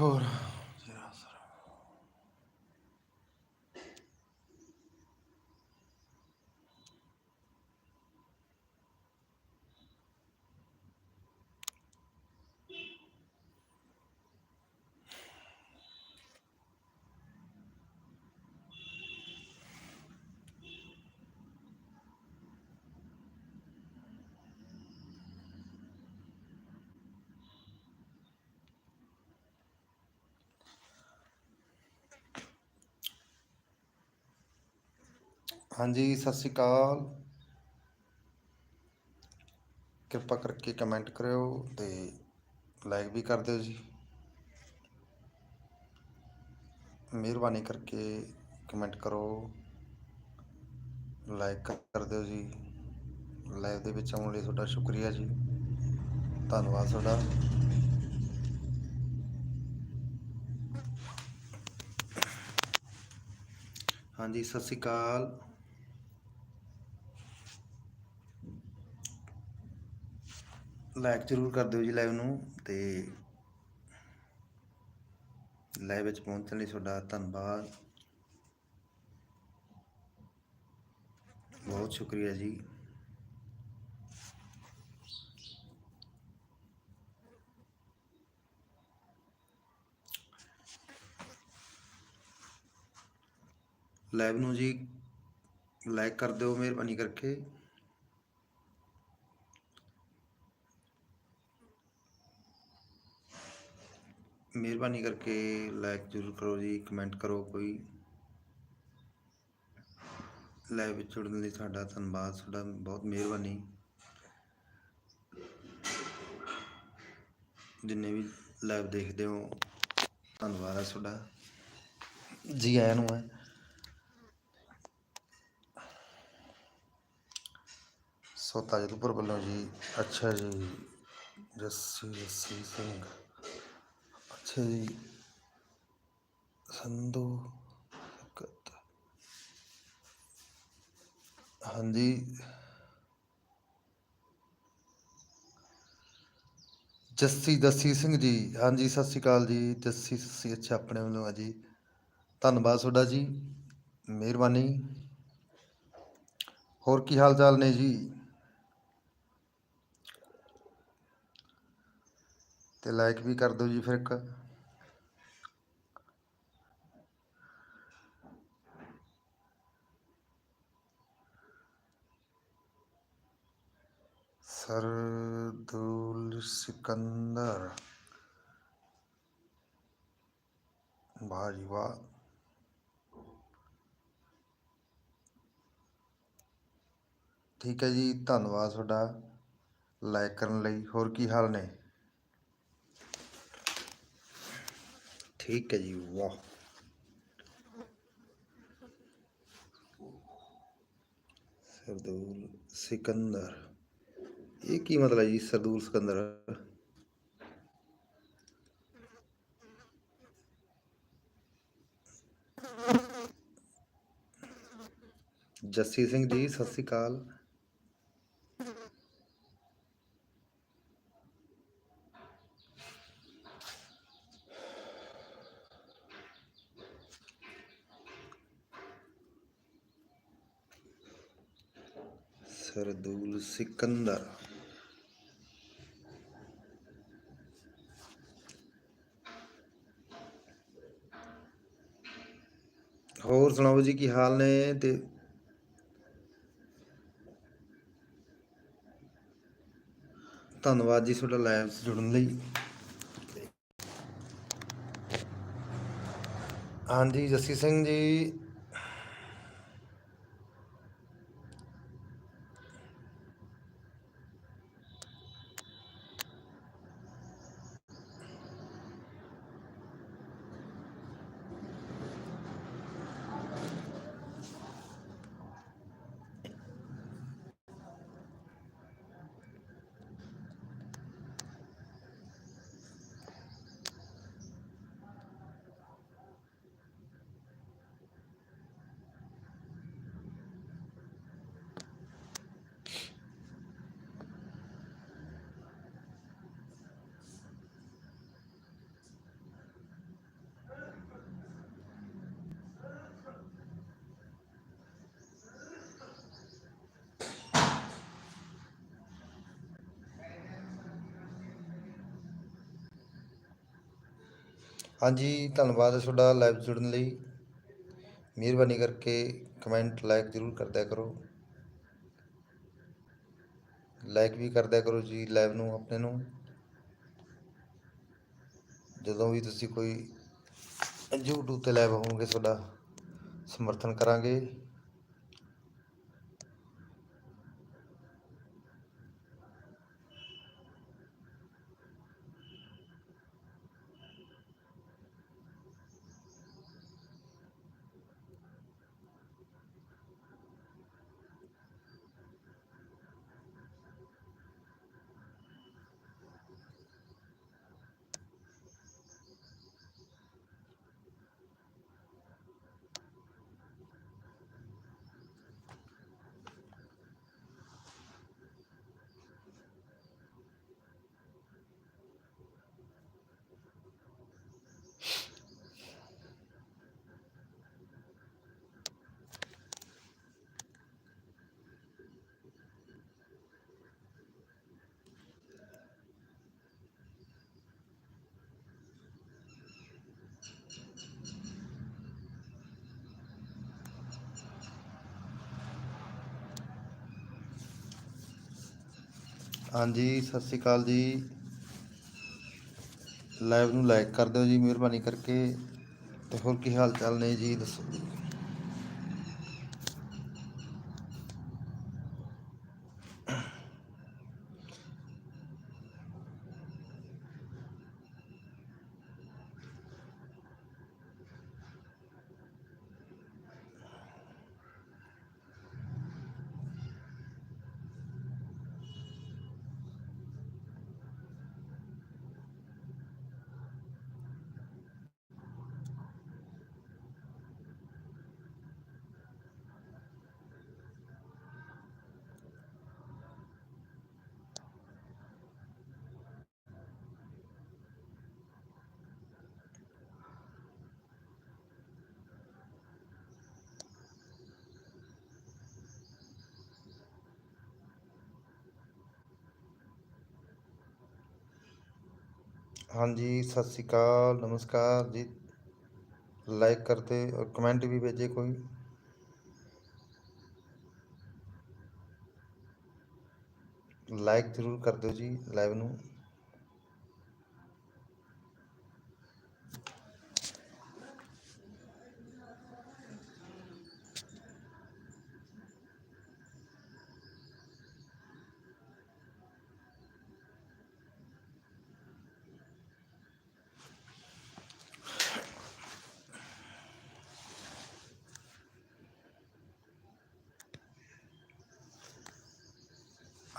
ਹੋਰ ਹਾਂਜੀ, ਸਤਿ ਸ਼੍ਰੀ ਅਕਾਲ। ਕਿਰਪਾ ਕਰਕੇ ਕਮੈਂਟ ਕਰਿਓ ਤੇ ਲਾਈਕ ਵੀ ਕਰ ਦਿਓ ਜੀ। ਮਿਹਰਬਾਨੀ ਕਰਕੇ ਕਮੈਂਟ ਕਰੋ। ਲਾਈਕ ਕਰ ਦਿਓ ਜੀ। ਲਾਈਵ ਦੇ ਵਿੱਚ ਆਉਣ ਲਈ ਤੁਹਾਡਾ ਸ਼ੁਕਰੀਆ ਜੀ। ਧੰਨਵਾਦ ਤੁਹਾਡਾ। ਹਾਂਜੀ, ਸਤਿ ਸ਼੍ਰੀ ਅਕਾਲ। ਲਾਈਕ ਜ਼ਰੂਰ ਕਰ ਦਿਓ ਜੀ ਲਾਈਵ ਨੂੰ ਤੇ ਲਾਈਵ ਵਿੱਚ ਪਹੁੰਚਣ ਲਈ ਤੁਹਾਡਾ ਧੰਨਵਾਦ। ਬਹੁਤ ਸ਼ੁਕਰੀਆ ਜੀ। ਲਾਈਵ ਨੂੰ ਜੀ ਲਾਈਕ ਕਰ ਦਿਓ ਮਿਹਰਬਾਨੀ ਕਰਕੇ। ਮਿਹਰਬਾਨੀ ਕਰਕੇ ਲਾਈਕ ਜ਼ਰੂਰ ਕਰੋ ਜੀ ਕਮੈਂਟ ਕਰੋ ਕੋਈ। ਲਾਈਵ ਵਿੱਚ ਜੁੜਨ ਲਈ ਤੁਹਾਡਾ ਧੰਨਵਾਦ, ਤੁਹਾਡਾ ਬਹੁਤ ਮਿਹਰਬਾਨੀ। ਜਿੰਨੇ ਵੀ ਲਾਈਵ ਦੇਖਦੇ ਹੋ, ਧੰਨਵਾਦ ਹੈ ਤੁਹਾਡਾ। ਜੀ ਆਇਆਂ ਨੂੰ ਹੈ ਸੋਤਾ ਤਾਜਦਪੁਰ ਵੱਲੋਂ ਜੀ, ਅੱਛਾ ਜੀ, ਜੱਸੀ ਜੱਸੀ ਸਿੰਘ। ਅੱਛਾ ਜੀ ਸੰਧੂ ਹਾਂਜੀ। ਜੱਸੀ, ਦਸੀ ਸਿੰਘ ਜੀ। ਹਾਂਜੀ, ਸਤਿ ਸ਼੍ਰੀ ਅਕਾਲ ਜੀ। ਜੱਸੀ ਸੱਸੀ ਅੱਛਾ, ਆਪਣੇ ਵੱਲੋਂ ਆ ਜੀ। ਧੰਨਵਾਦ ਤੁਹਾਡਾ ਜੀ। ਮਿਹਰਬਾਨੀ। ਹੋਰ ਕੀ ਹਾਲ ਚਾਲ ਨੇ ਜੀ? ਤੇ ਲਾਈਕ ਵੀ ਕਰ ਦਿਓ ਜੀ ਫਿਰ ਇੱਕ। ਸਰਦੂਲ ਸਿਕੰਦਰ। ਵਾਹ ਜੀ ਵਾਹ। ਠੀਕ ਹੈ ਜੀ, ਧੰਨਵਾਦ ਤੁਹਾਡਾ ਲਾਈਕ ਕਰਨ ਲਈ। ਹੋਰ ਕੀ ਹਾਲ ਨੇ? ਠੀਕ ਹੈ ਜੀ, ਵਾਹ। ਸਰਦੂਲ ਸਿਕੰਦਰ। ਇਹ ਕੀ ਮਤਲਬ ਹੈ ਜੀ ਸਰਦੂਲ ਸਿਕੰਦਰ ਜੱਸੀ ਸਿੰਘ ਜੀ ਸਤਿ ਸ਼੍ਰੀ ਅਕਾਲ ਸਰਦੂਲ ਸਿਕੰਦਰ ਹੋਰ ਸੁਣਾਓ ਜੀ ਕੀ ਹਾਲ ਨੇ ਤੇ ਧੰਨਵਾਦ ਜੀ ਤੁਹਾਡਾ ਲਾਈਵ ਜੁੜਨ ਲਈ। ਹਾਂਜੀ ਜੱਸੀ ਸਿੰਘ ਜੀ ਹਾਂਜੀ, ਧੰਨਵਾਦ ਤੁਹਾਡਾ ਲਾਈਵ ਜੁੜਨ ਲਈ। ਮਿਹਰਬਾਨੀ ਕਰਕੇ ਕਮੈਂਟ ਲਾਈਕ ਜ਼ਰੂਰ ਕਰਦਿਆ ਕਰੋ। ਲਾਈਕ ਵੀ ਕਰਦਿਆ ਕਰੋ ਜੀ ਲਾਈਵ ਨੂੰ, ਆਪਣੇ ਨੂੰ। ਜਦੋਂ ਵੀ ਤੁਸੀਂ ਕੋਈ YouTube ਤੇ ਲਾਈਵ ਹੋਵੋਗੇ, ਤੁਹਾਡਾ ਸਮਰਥਨ ਕਰਾਂਗੇ। ਹਾਂਜੀ, ਸਤਿ ਸ਼੍ਰੀ ਅਕਾਲ ਜੀ। ਲਾਈਵ ਨੂੰ ਲਾਈਕ ਕਰ ਦਿਓ ਜੀ, ਮਿਹਰਬਾਨੀ ਕਰਕੇ। ਤੇ ਹੋਰ ਕੀ ਹਾਲ ਚਾਲ ਨੇ ਜੀ, ਦੱਸੋ। ਹਾਂਜੀ ਸਤਿ ਸ਼੍ਰੀ ਅਕਾਲ ਨਮਸਕਾਰ ਜੀ ਲਾਈਕ ਕਰਤੇ और कमेंट भी भेजे कोई ਲਾਈਕ ਜ਼ਰੂਰ ਕਰ ਦਿਓ ਜੀ ਲਾਈਵ ਨੂੰ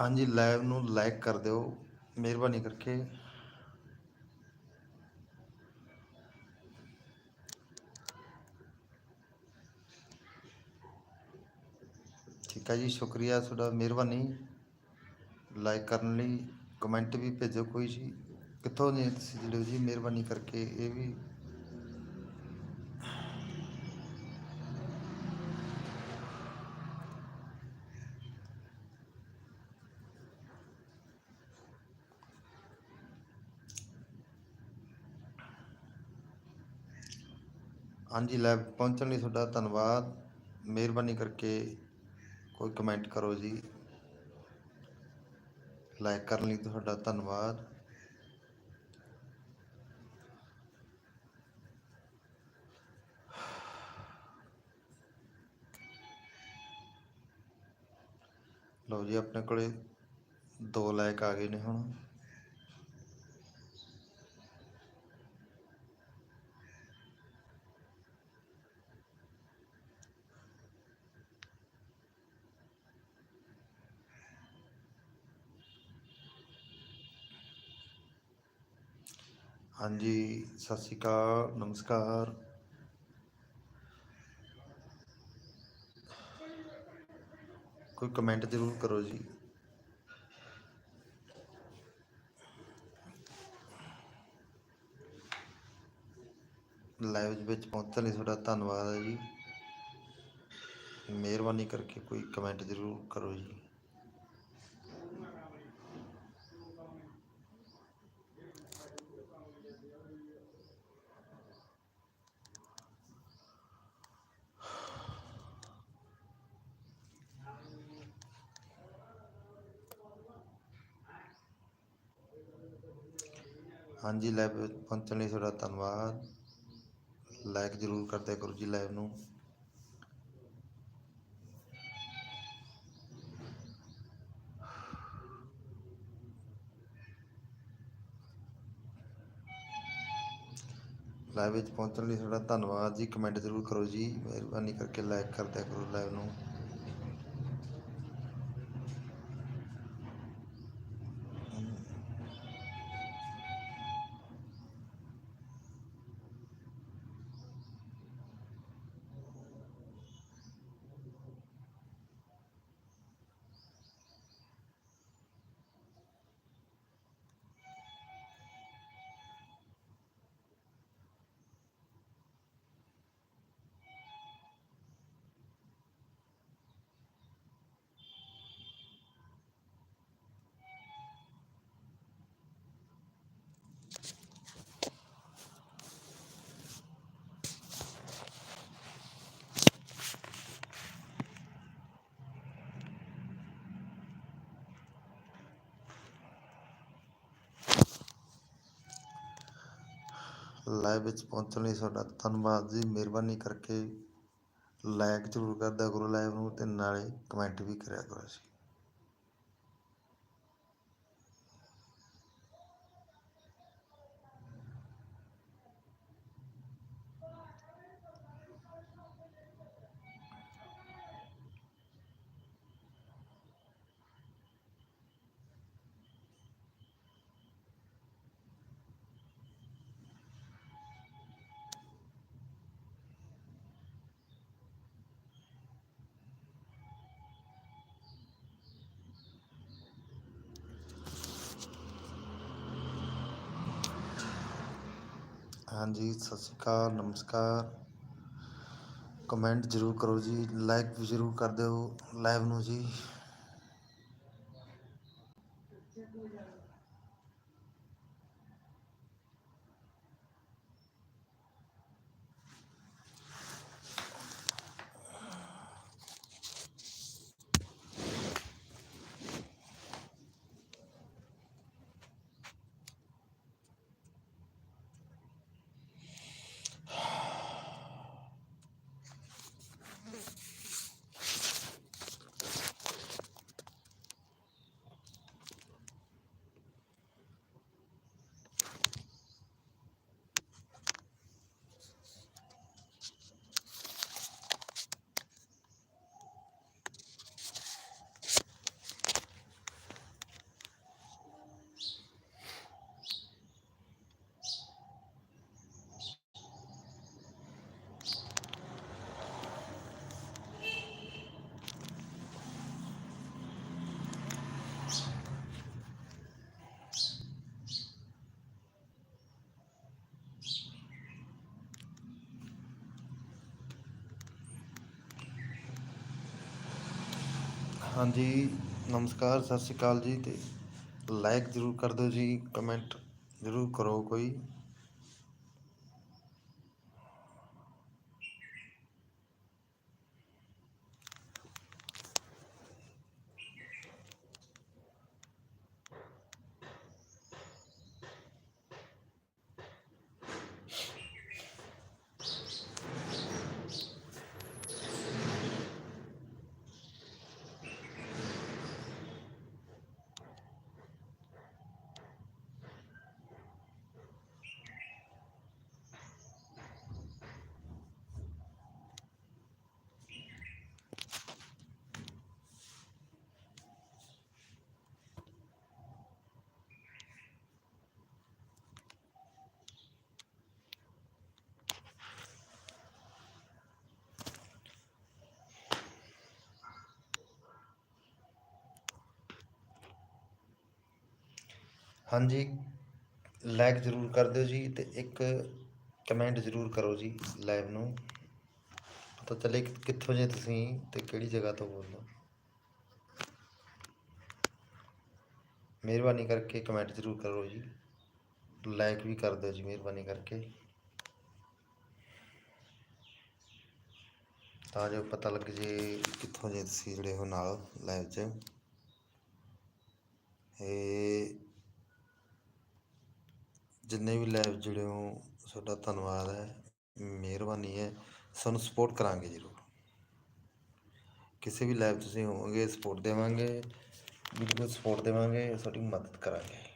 ਹਾਂਜੀ ਲਾਈਵ ਨੂੰ ਲਾਈਕ ਕਰ ਦਿਓ। ਮਿਹਰਬਾਨੀ ਕਰਕੇ। ਠੀਕ ਹੈ ਜੀ, ਸ਼ੁਕਰੀਆ ਤੁਹਾਡਾ ਮਿਹਰਬਾਨੀ। ਲਾਈਕ ਕਰਨ ਲਈ ਕਮੈਂਟ ਵੀ ਭੇਜੋ ਕੋਈ ਜੀ। ਕਿੱਥੋਂ ਨੇ ਤੁਸੀਂ ਜਿਹੜੇ ਜੀ, ਮਿਹਰਬਾਨੀ ਕਰਕੇ। ਇਹ ਵੀ ਹਾਂਜੀ ਲਾਈਵ ਪਹੁੰਚਣ ਲਈ ਤੁਹਾਡਾ ਧੰਨਵਾਦ। ਮਿਹਰਬਾਨੀ ਕਰਕੇ ਕੋਈ ਕਮੈਂਟ ਕਰੋ ਜੀ। ਲਾਈਕ ਕਰਨ ਲਈ ਤੁਹਾਡਾ ਧੰਨਵਾਦ। ਲਓ ਜੀ, ਆਪਣੇ ਕੋਲੇ ਦੋ ਲਾਇਕ ਆ ਗਏ ਨੇ ਹੁਣ। ਹਾਂਜੀ, ਸਤਿ ਸ਼੍ਰੀ ਅਕਾਲ, ਨਮਸਕਾਰ। ਕੋਈ ਕਮੈਂਟ ਜ਼ਰੂਰ ਕਰੋ ਜੀ। ਲਾਈਵ ਵਿੱਚ ਪਹੁੰਚਣ ਲਈ ਤੁਹਾਡਾ ਧੰਨਵਾਦ ਹੈ ਜੀ। ਮਿਹਰਬਾਨੀ ਕਰਕੇ ਕੋਈ ਕਮੈਂਟ ਜ਼ਰੂਰ ਕਰੋ ਜੀ। ਹਾਂਜੀ ਲਾਈਵ ਵਿੱਚ ਪਹੁੰਚਣ ਲਈ ਤੁਹਾਡਾ ਧੰਨਵਾਦ। ਲਾਈਕ ਜ਼ਰੂਰ ਕਰਦੇ ਕਰੋ ਜੀ ਲਾਈਵ ਨੂੰ। ਲਾਈਵ ਵਿੱਚ ਪਹੁੰਚਣ ਲਈ ਤੁਹਾਡਾ ਧੰਨਵਾਦ ਜੀ। ਕਮੈਂਟ ਜ਼ਰੂਰ ਕਰੋ ਜੀ। ਮਿਹਰਬਾਨੀ ਕਰਕੇ ਲਾਈਕ ਕਰਦਿਆ ਕਰੋ ਲਾਈਵ ਨੂੰ। ਲਾਈਵ ਵਿੱਚ ਪਹੁੰਚਣ ਲਈ ਤੁਹਾਡਾ ਧੰਨਵਾਦ ਜੀ। ਮਿਹਰਬਾਨੀ ਕਰਕੇ ਲਾਈਕ ਜ਼ਰੂਰ ਕਰਦਾ ਕਰੋ ਲਾਈਵ ਨੂੰ ਤੇ ਨਾਲੇ ਕਮੈਂਟ ਵੀ ਕਰਿਆ ਕਰੋ ਜੀ। ਹਾਂਜੀ, ਸਤਿ ਸ਼੍ਰੀ ਅਕਾਲ, ਨਮਸਕਾਰ। ਕਮੈਂਟ ਜ਼ਰੂਰ ਕਰੋ ਜੀ ਲਾਈਕ ਵੀ ਜ਼ਰੂਰ ਕਰ ਦਿਓ ਲਾਈਵ ਨੂੰ ਜੀ। ਹਾਂਜੀ, ਨਮਸਕਾਰ, ਸਤਿ ਸ਼੍ਰੀ ਅਕਾਲ ਜੀ ਅਤੇ ਲਾਈਕ ਜ਼ਰੂਰ ਕਰ ਦਿਓ ਜੀ ਕਮੈਂਟ ਜ਼ਰੂਰ ਕਰੋ ਕੋਈ। ਹਾਂਜੀ ਲਾਈਕ ਜ਼ਰੂਰ ਕਰ ਦਿਓ ਜੀ ਤੇ ਇੱਕ ਕਮੈਂਟ ਜ਼ਰੂਰ ਕਰੋ ਜੀ ਲਾਈਵ ਨੂੰ। ਪਤਾ ਚੱਲੇ ਕਿੱਥੋਂ ਜੇ ਤੁਸੀਂ ਤੇ ਕਿਹੜੀ ਜਗ੍ਹਾ ਤੋਂ ਬੋਲਦੇ ਹੋ। ਮਿਹਰਬਾਨੀ ਕਰਕੇ ਕਮੈਂਟ ਜ਼ਰੂਰ ਕਰੋ ਜੀ। ਲਾਈਕ ਵੀ ਕਰ ਦਿਓ ਜੀ ਮਿਹਰਬਾਨੀ ਕਰਕੇ। ਤਾਂ ਜੋ ਪਤਾ ਲੱਗ ਜੇ ਕਿੱਥੋਂ ਜੇ ਤੁਸੀਂ ਜਿਹੜੇ ਹੋ ਨਾਲ ਲਾਈਵ 'ਚ। ਇਹ ਜਿੰਨੇ ਵੀ ਲਾਈਵ ਜੁੜੇ ਹੋ, ਤੁਹਾਡਾ ਧੰਨਵਾਦ ਹੈ, ਮਿਹਰਬਾਨੀ ਹੈ, ਸਾਨੂੰ ਸਪੋਰਟ ਕਰਾਂਗੇ ਜ਼ਰੂਰ। ਕਿਸੇ ਵੀ ਲਾਈਵ ਤੁਸੀਂ ਹੋਵੋਗੇ ਸਪੋਰਟ ਦੇਵਾਂਗੇ ਬਿਲਕੁਲ ਸਪੋਰਟ ਦੇਵਾਂਗੇ ਤੁਹਾਡੀ ਮਦਦ ਕਰਾਂਗੇ।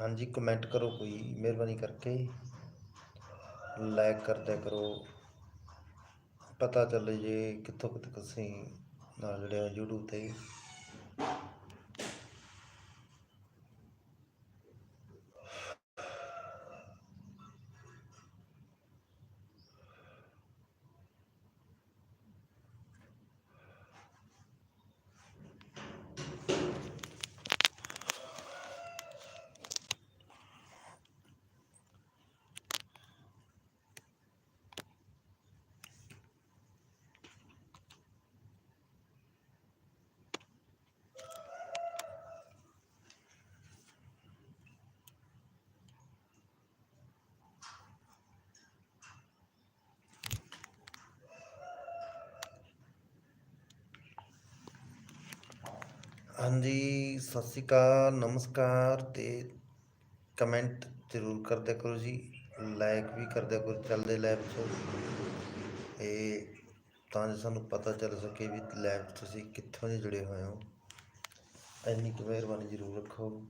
ਹਾਂਜੀ ਕਮੈਂਟ ਕਰੋ ਕੋਈ, ਮਿਹਰਬਾਨੀ ਕਰਕੇ। ਲਾਈਕ ਕਰਦਿਆ ਕਰੋ। ਪਤਾ ਚੱਲੇ ਜੇ ਕਿੱਥੋਂ ਕਿੱਥੋਂ ਤੁਸੀਂ ਨਾਲ ਜਿਹੜੇ ਹੋ YouTube ਤੇ। ਹਾਂਜੀ, ਸਤਿ ਸ਼੍ਰੀ ਅਕਾਲ, ਨਮਸਕਾਰ ਤੇ ਕਮੈਂਟ ਜ਼ਰੂਰ ਕਰਦਿਆ ਕਰੋ ਜੀ ਲਾਈਕ ਵੀ ਕਰਦਿਆ ਕਰੋ, ਚੱਲਦੇ ਲਾਈਵ 'ਚ ਇਹ ਤਾਂ ਜੋ ਸਾਨੂੰ ਪਤਾ ਚੱਲ ਸਕੇ ਵੀ ਲਾਈਵ ਤੁਸੀਂ ਕਿੱਥੋਂ ਦੇ ਜੁੜੇ ਹੋਏ ਹੋ। ਇੰਨੀ ਕੁ ਮਿਹਰਬਾਨੀ ਜ਼ਰੂਰ ਰੱਖੋ।